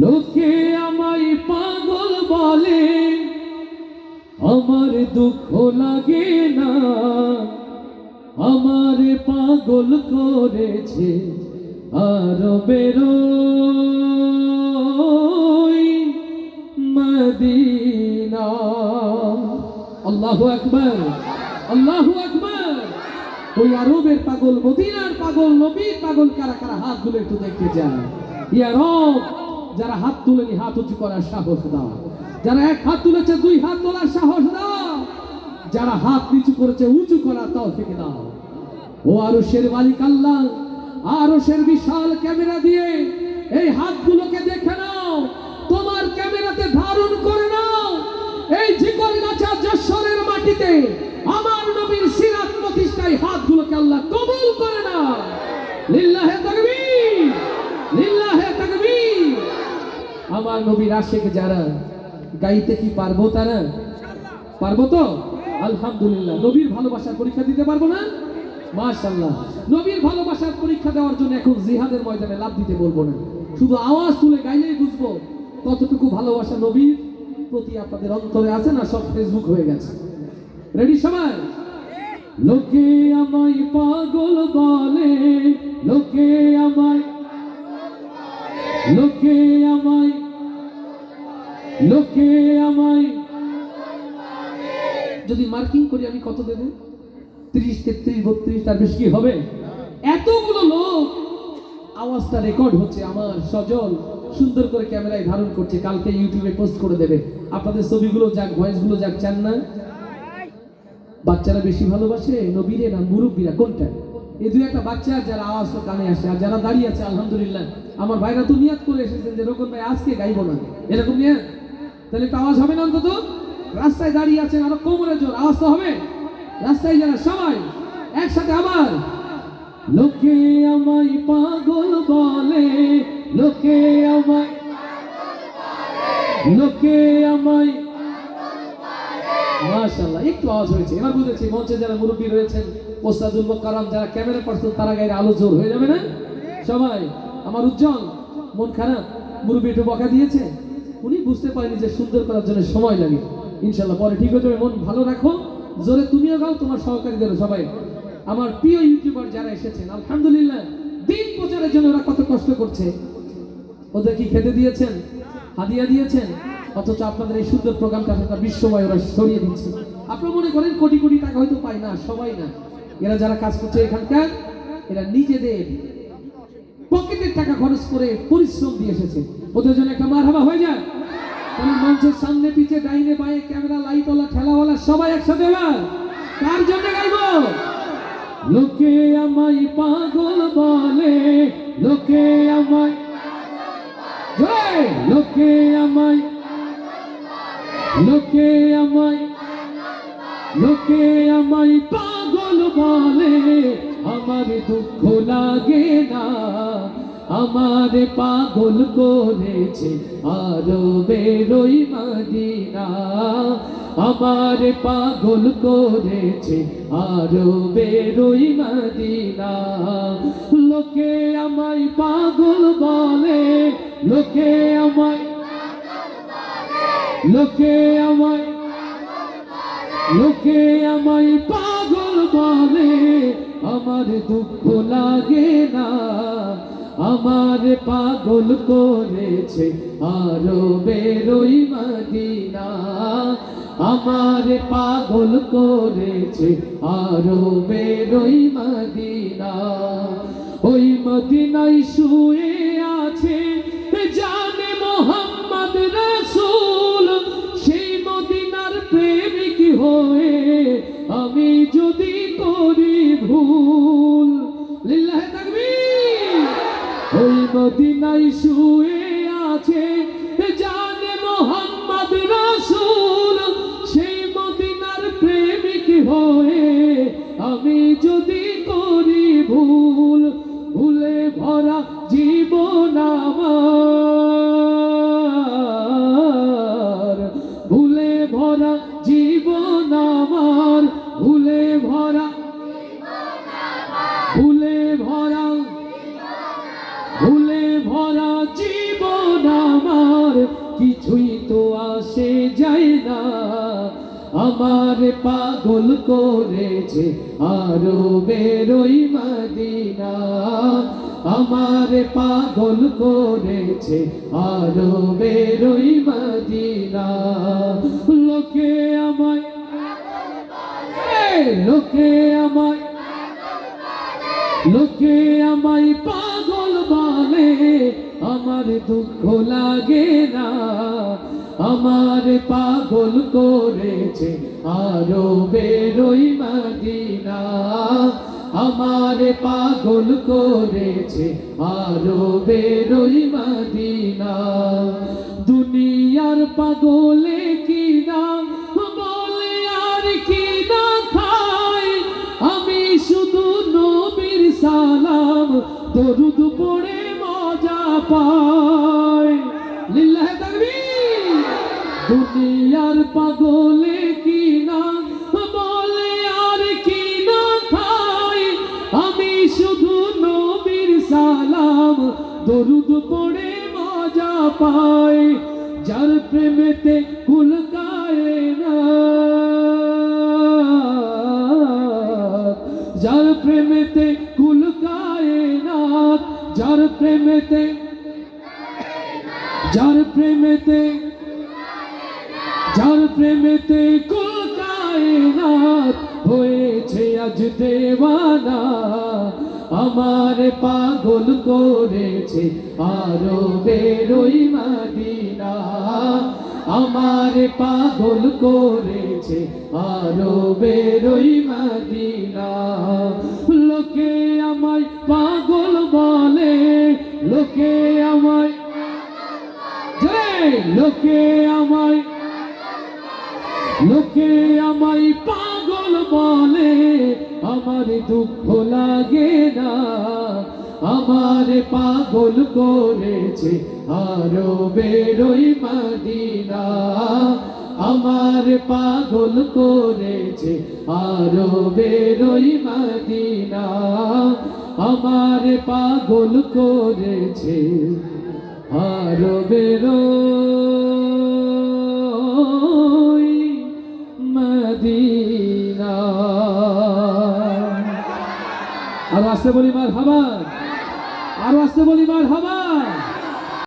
লোকে আমায় পাগল বলে, আমার দুঃখ লাগে না। আমার পাগল করেছে আর বেরো মদিনা। আল্লাহু আকবার আল্লাহু আকবার। ওই আরবের পাগল, মদিনার পাগল, নবীর পাগল কারা কারা? হাত তুলে একটু দেখতে যায় ইয়া রব যারা হাত তুলেনি হাত উঁচু করার সাহস দাও। যারা এক হাত তুলেছে, দুই হাত তোলার সাহস দাও। যারা হাত নিচু করেছে, উঁচু করার তৌফিক দাও। ও আরও শের মালিক আল্লাহ আরও শের বিশাল ক্যামেরা দিয়ে এই হাতগুলোকে দেখে নাও। তোমার ক্যামেরাতে ধারণ করে নাও। এই জিকর গাছা যশোরের মাটিতে আমার নবীর সিরাত প্রতিষ্ঠায় হাতগুলোকে আল্লাহ কবুল করে না লিল্লাহে তাকবীর লিল্লাহে তাকবীর আমার নবীর আশেক যারা গাইতে কি পারব তারা? পারব তো? আলহামদুলিল্লাহ। নবীর ভালোবাসার পরীক্ষা দিতে পারব না? মাশাল্লাহ নবীর ভালোবাসার পরীক্ষা দেওয়ার জন্য এখন জিহাদের ময়দানে লাভ দিতে বলব না। শুধু আওয়াজ তুলে গাইলেই বুঝব কতটুকু ভালোবাসা নবীর প্রতি আপনাদের অন্তরে আছে না সব ফেসবুক হয়ে গেছে। রেডি সবাই? লোকে আমায় পাগল বলে, লোকে আমায় লোকে লোকে আমায় যদি মার্কিং করি, আমি কত দেবো? তিরিশ, তেত্রিশ, বত্রিশ, তার বেশি কি হবে? এতগুলো লোক আওয়াজটা রেকর্ড হচ্ছে আমার সজল সুন্দর করে ক্যামেরায় ধারণ করছে, কালকে ইউটিউবে পোস্ট করে দেবে। আপনাদের ছবিগুলো যাক ভয়েসগুলো যাক, চান না? বাচ্চারা বেশি ভালোবাসে? নবীরে না মুরব্বীরা? কোনটা? এই দু একটা বাচ্চা, যারা আওয়াজ কানে আসে, আর যারা দাঁড়িয়ে আছে, আলহামদুলিল্লাহ। আমার ভাইরা তো নিয়াত করে এসেছেন যে রকম ভাই আজকে গাইব না। এরকম নিয়ে তাহলে একটু আওয়াজ হবে না অন্তত? রাস্তায় দাঁড়িয়ে আছেন আরও কোমরে জোর আওয়াজ তো হবে? রাস্তায় যারা সবাই একসাথে আবার। লোকে আমায় পাগল বলে লোকে আমায় লোকে আমায় মাশাআল্লাহ একটু আওয়াজ হয়েছে। এবার বুঝেছি মঞ্চে যারা মুরব্বী রয়েছেন ওস্তাদুল কারাম যারা ক্যামেরা পার্সন তারা গায়ে আলো জোর হয়ে যাবে না? সবাই আমার উজ্জ্বল মন খারাপ মুরব্বী একটু বকা দিয়েছে? উনি বুঝতে পারেনি যে সুন্দর করার জন্য সময় লাগে। ইনশাল্লাহ পরে ঠিক হয়ে যাবে। মন ভালো রাখো। জোরে তুমিও গাও, তোমার সহকারীদেরও, সবাই। আমার প্রিয় ইউটিউবার যারা এসেছেন, আলহামদুলিল্লাহ, দিন প্রচারের জন্য ওরা কত কষ্ট করছে। ওদের কি খেতে দিয়েছেন? হাদিয়া দিয়েছেন? অথচ আপনাদের এই সুন্দর প্রোগ্রামটা একটা বিশ্বময় ওরা সরিয়ে দিচ্ছে। আপনারা মনে করেন কোটি কোটি টাকা হয়তো পায় না, সবাই না। এরা যারা কাজ করছে এখানকার, এরা নিজেদের পকেটের টাকা খরচ করে পরিশ্রম দিয়ে এসেছে। ওদের জন্য একটা মারহাবা হয়ে যায়। তাহলে মঞ্চের সামনে পিছে ডাইনে, বায়ে, ক্যামেরা লাইট লাইটওয়ালা, ঠেলাওয়ালা, সবাই একসাথে এবার। কার জন্য গাইবো? লোকে আমায় পাগল বলে, লোকে আমায়! লোকে আমায় লোকে আমায় লোকে আমায় পাগল বলে। আমার দুঃখ লাগে না, আমার পাগল করেছে আরও বেরোই মাদিনা। আমার পাগল করেছে আরও বেরোই মাদিনা। লোকে আমায় পাগল বলে, লোকে আমায় লোকে আমায় লোকে আমায় পাগল বলে আমার দুঃখ লাগে না, আমার পাগল করেছে আরও বেরোই মদিনা। আমার পাগল করেছে আরও বেরোই মদিনা। ওই মদিনায় শুয়ে আছে জানে মোহাম্মদ রসুল, সেই মদিনার প্রেমিক হয়ে আমি যদি করি ভুল, লিল্লাহে তাকবীর। ওই মদিনায় শুয়ে আছে জানে মোহাম্মদ রসুল, সেই মদিনার প্রেমিক হয়ে আমি যদি করি ভুল, ভুলে ভরা জীবন আমার। ভুলে ভরা জীবন আমার পাগল করেছে আরও বেরোই মদিনা। আমার পাগল করেছে আরও বেরোই মদিনা। লোকে আমায় লোকে আমায় লোকে আমায় পাগল বলে। আমার দুঃখ লাগে না। আমার পাগল করেছে আরও বেরোই মদিনা। আমার পাগল করেছে আরও বেরোই মদিনা। দুনিয়ার পাগলে কি না বলে আর কি না আমি শুধু নবীর সালাম, দরুদ পড়ে মজা পাই। দুনিয়ার পাগলে কি না বলে আর কি না খাই আমি শুধু নবীর সালাম, দরুদ পড়ে মজা পাই, যার প্রেমেতে কুলকায় না। যার প্রেমেতে কুলকায় না, যার প্রেমেতে যার প্রেমেতে যার প্রেমেতে না হয়েছে আজ দেওয়ানা, আমার পাগল করেছে আরও বেরোই মদিনা। আমার পাগল করেছে আরও বেরোই মদিনা। লোকে আমায় পাগল বলে, লোকে আমায় লোকে আমায় লোকে আমায় পাগল বলে, আমার দুঃখ লাগে না। আমার পাগল করেছে আরও বেরোই মদিনা। আমার পাগল করেছে আরও বেরোই মদিনা। আমার পাগল করেছে আরও বেরোই আসতে বলি মার হাবার আরও আসতে বলি মার হাবার